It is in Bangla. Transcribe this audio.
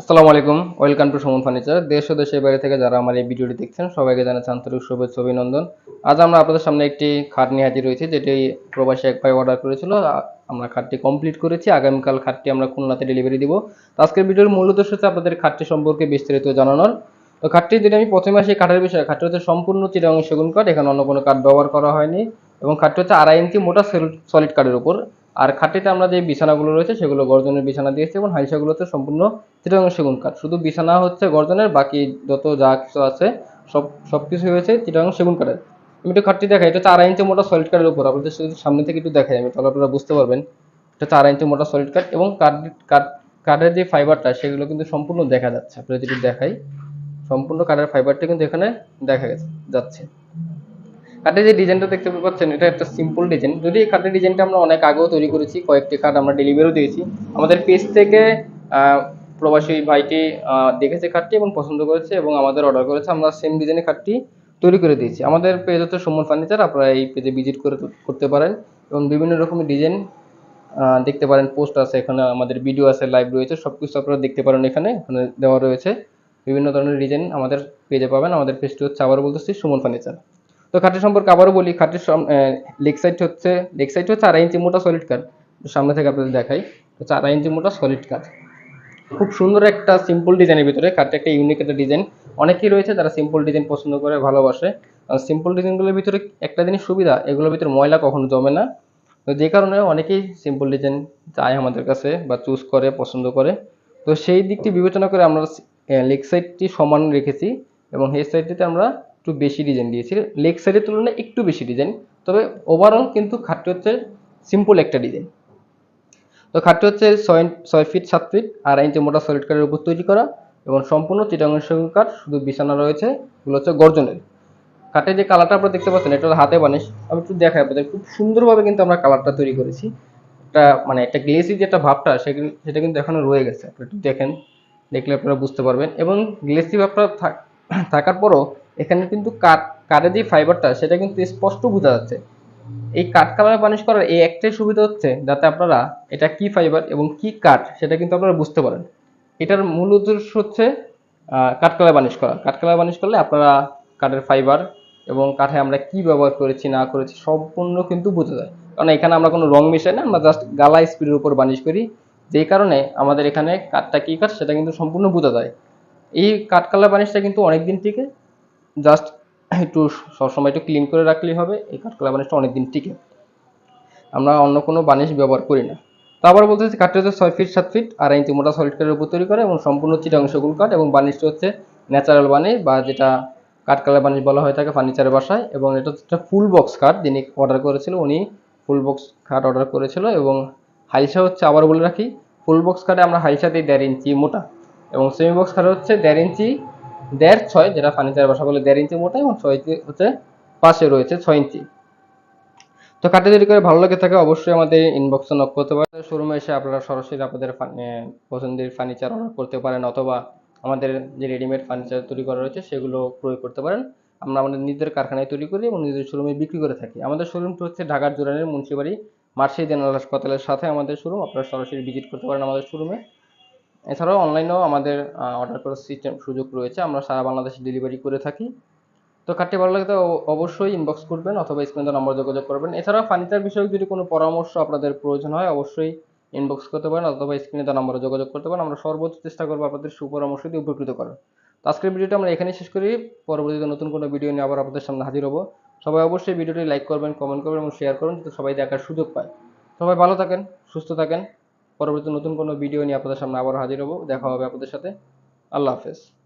আসসালামু আলাইকুম, ওয়েলকাম টু সুমন ফার্নিচার। দেশ ও দেশের বাইরে থেকে যারা আমার এই ভিডিওটি দেখছেন, সবাইকে জানাচ্ছি আন্তরিক শুভেচ্ছা, অভিনন্দন। আজ আমরা আপনাদের সামনে একটি খাট নিয়ে হাজির হয়েছি, যেটি প্রবাসী এক ভাই অর্ডার করেছিল। আমরা খাটটি কমপ্লিট করেছি। আগামীকাল খাটটি আমরা খুলনাতে ডেলিভারি দিব। তো আজকের ভিডিওর মূল উদ্দেশ্য হচ্ছে আপনাদের খাটটি সম্পর্কে বিস্তারিত জানানোর। তো খাটটি যদি আমি প্রথমে আসি কাঠের বিষয়ে, খাটটি হচ্ছে সম্পূর্ণ চিরাং সেগুন কাঠ, এখানে অন্য কোনো কাঠ ব্যবহার করা হয়নি। এবং খাটটি হচ্ছে আড়াই ইঞ্চি মোটা সলিড কাঠের উপর। আর খাটটিতে আমরা যে বিছানাগুলো রয়েছে সেগুলো গর্জনের বিছানা দিয়েছি এবং হাইসাগুলোতে সম্পূর্ণ চিটাগাং সেগুন কাঠ। শুধু বিছানা হচ্ছে গর্জনের, বাকি যত যা কিছু আছে সব সব কিছু হয়েছে চিটাগাং সেগুন কাঠের। আমি একটু খাটটি দেখাই, এটা আড়াই ইঞ্চি মোটা সলিড কাঠের উপর। আপনাদের সামনে থেকে একটু দেখাই আমি, তাহলে আপনারা বুঝতে পারবেন। এটা চার ইঞ্চি মোটা সলিড কাঠ এবং কাঠ কাঠ, কাঠের যে ফাইবারটা সেগুলো কিন্তু সম্পূর্ণ দেখা যাচ্ছে। আপনাদের যদি দেখাই, সম্পূর্ণ কাঠের ফাইবারটা কিন্তু এখানে দেখা গেছে, যাচ্ছে। কাঠের যে ডিজাইনটা দেখতে পাচ্ছেন, এটা একটা সিম্পল ডিজাইন যদি এই কাঠের ডিজাইনটা আমরা অনেক আগেও তৈরি করেছি, কয়েকটি কাঠ আমরা ডেলিভারিও দিয়েছি। আমাদের পেজ থেকে প্রবাসী ভাইটি দেখেছে খাটটি এবং পছন্দ করেছে এবং আমাদের অর্ডার করেছে। আমরা সেম ডিজাইনের খাটটি তৈরি করে দিয়েছি। আমাদের পেজ হচ্ছে সুমন ফার্নিচার আপনারা এই পেজে ভিজিট করে করতে পারেন এবং বিভিন্ন রকমের ডিজাইন দেখতে পারেন পোস্ট আছে এখানে, আমাদের ভিডিও আছে লাইভ রয়েছে সব কিছু আপনারা দেখতে পারেন এখানে এখানে দেওয়া রয়েছে। বিভিন্ন ধরনের ডিজাইন আমাদের পেজে পাবেন। আমাদের পেজটি হচ্ছে আবার বলতেছি সুমন ফার্নিচার তো খাটের সম্পর্কে আবারও বলি খাটের লেগ সাইড হচ্ছে, লেগ সাইড হচ্ছে আড়াই ইঞ্চি মোটা সলিড কাঠ সামনে থেকে আপনাদের দেখাই হচ্ছে আড়াই ইঞ্চি মোটা সলিড কাঠ খুব সুন্দর একটা সিম্পল ডিজাইনের ভিতরে কাঠটা একটা ইউনিক একটা ডিজাইন অনেকেই রয়েছে যারা সিম্পল ডিজাইন পছন্দ করে, ভালোবাসে। সিম্পল ডিজাইনগুলোর ভিতরে একটা জিনিস সুবিধা, এগুলোর ভিতরে ময়লা কখনো জমে না। তো যে কারণে অনেকেই সিম্পল ডিজাইন চায় আমাদের কাছে বা চুজ করে, পছন্দ করে। তো সেই দিকটি বিবেচনা করে আমরা লেগ সাইডটি সমান রেখেছি এবং হেড সাইডটিতে আমরা একটু বেশি ডিজাইন দিয়েছি লেগ সাইডের তুলনায় একটু বেশি ডিজাইন তবে ওভারঅল কিন্তু খাটটি হচ্ছে সিম্পল একটা ডিজাইন তো খাটটি হচ্ছে ছয় ছয় ফিট সাত ফিট আর ইঞ্চি মোটা সলিড কাঠের উপর তৈরি করা এবং সম্পূর্ণ সেগুন কাঠ শুধু বিছানা রয়েছে, এগুলো হচ্ছে গর্জনের। কাঠের যে কালারটা আপনারা দেখতে পাচ্ছেন, এটা হাতে বানিশ আমি একটু দেখাই আপনাদের, খুব সুন্দরভাবে কিন্তু আমরা কালারটা তৈরি করেছি। একটা মানে একটা গ্লেসি যে একটা ভাবটা, সেটা কিন্তু এখনও রয়ে গেছে। আপনি একটু দেখেন, দেখলে আপনারা বুঝতে পারবেন। এবং গ্লেসি ভাবটা থাক- থাকার পরও এখানে কিন্তু কাঠ কাঠের যে ফাইবারটা সেটা কিন্তু স্পষ্ট বোঝা যাচ্ছে। এই কাঠ কালার বানিশ করার এই একটাই সুবিধা হচ্ছে, যাতে আপনারা এটা কি ফাইবার এবং কি কাঠ, সেটা কিন্তু আপনারা বুঝতে পারেন। এটার মূল উদ্দেশ্য হচ্ছে কাঠ কালার বানিশ করা। কাঠ কালার বানিশ করলে আপনারা কাঠের ফাইবার এবং কাঠে আমরা কি ব্যবহার করেছি, না করেছি, সম্পূর্ণ কিন্তু বোঝা যায়। কারণ এখানে আমরা কোনো রং মিশাই না, আমরা জাস্ট গালা স্পিডের উপর বানিশ করি। যেই কারণে আমাদের এখানে কাঠটা কি কাঠ, সেটা কিন্তু সম্পূর্ণ বোঝা যায়। এই কাঠ কালার বানিশটা কিন্তু অনেকদিন টিকে জাস্ট একটু সবসময় একটু ক্লিন করে রাখলেই হবে, এই কাঠকলা বানিশটা অনেকদিন টিকে। আমরা অন্য কোনো বানিশ ব্যবহার করি না। তো আবার বলতে হচ্ছে কাঠটা হচ্ছে ছয় ফিট সাত ফিট আড়াই ইঞ্চি মোটা সলিড কাঠের উপর তৈরি করে এবং সম্পূর্ণ চিটাং সেগুন কাঠ এবং বানিশটা হচ্ছে ন্যাচারাল বানিশ বা যেটা কাঠকালার বানিশ বলা হয়ে থাকে ফার্নিচারের বাসায় এবং এটা হচ্ছে ফুল বক্স কাঠ। যিনি অর্ডার করেছিল, উনি ফুল বক্স খাট অর্ডার করেছিল এবং হাইসা হচ্ছে, আবার বলে রাখি ফুল বক্স কাঠে আমরা হাইসা দিই দেড় ইঞ্চি মোটা এবং সেমি বক্স কাঠে হচ্ছে দেড় ইঞ্চি দেড় ছয়, যেটা ফার্নিচার বাসা বলে দেড় ইঞ্চি মোটা এবং ছয় ইঞ্চি হচ্ছে পাশে রয়েছে ছয় ইঞ্চি। তো কাটে তৈরি করে ভালো লাগে থাকে অবশ্যই আমাদের ইনবক্সে নক করতে পারেন। শোরুমে এসে আপনারা সরাসরি আপনাদের পছন্দের ফার্নিচার অর্ডার করতে পারেন অথবা আমাদের যে রেডিমেড ফার্নিচার তৈরি করা রয়েছে সেগুলো প্রয়োগ করতে পারেন। আমরা আমাদের নিজেদের কারখানায় তৈরি করি এবং নিজেদের শোরুমে বিক্রি করে থাকি। আমাদের শোরুমটা হচ্ছে ঢাকার জোরানের মুন্সিবাড়ি মার্শি জেনারেল হাসপাতালের সাথে আমাদের শোরুম আপনারা সরাসরি ভিজিট করতে পারেন আমাদের শোরুমে এছাড়াও অনলাইনেও আমাদের অর্ডার করার সিস্টেম সুযোগ রয়েছে। আমরা সারা বাংলাদেশে ডেলিভারি করে থাকি। তো কার্ডটি ভালো লাগে তো অবশ্যই ইনবক্স করবেন অথবা স্ক্রিনে নম্বর যোগাযোগ করবেন। এছাড়াও ফার্নিচার বিষয়ক যদি কোনো পরামর্শ আপনাদের প্রয়োজন হয়, অবশ্যই ইনবক্স করতে পারেন অথবা স্ক্রিনে দেওয়া নম্বরে যোগাযোগ করতে পারেন। আমরা সর্বোচ্চ চেষ্টা করব আপনাদের সুপরামর্শ দিয়ে উপকৃত করার। তো আজকের ভিডিওটা আমরা এখানেই শেষ করি। পরবর্তীতে নতুন কোনো ভিডিও নিয়ে আবার আপনাদের সামনে হাজির হব। সবাই অবশ্যই ভিডিওটি লাইক করবেন কমেন্ট করবেন এবং শেয়ার করুন যাতে সবাই দেখার সুযোগ পায়। সবাই ভালো থাকেন, সুস্থ থাকেন। পরবর্তীতে নতুন কোনো ভিডিও নিয়ে আপনাদের সামনে আবার হাজির হব। দেখা হবে আপনাদের সাথে। আল্লাহ হাফেজ।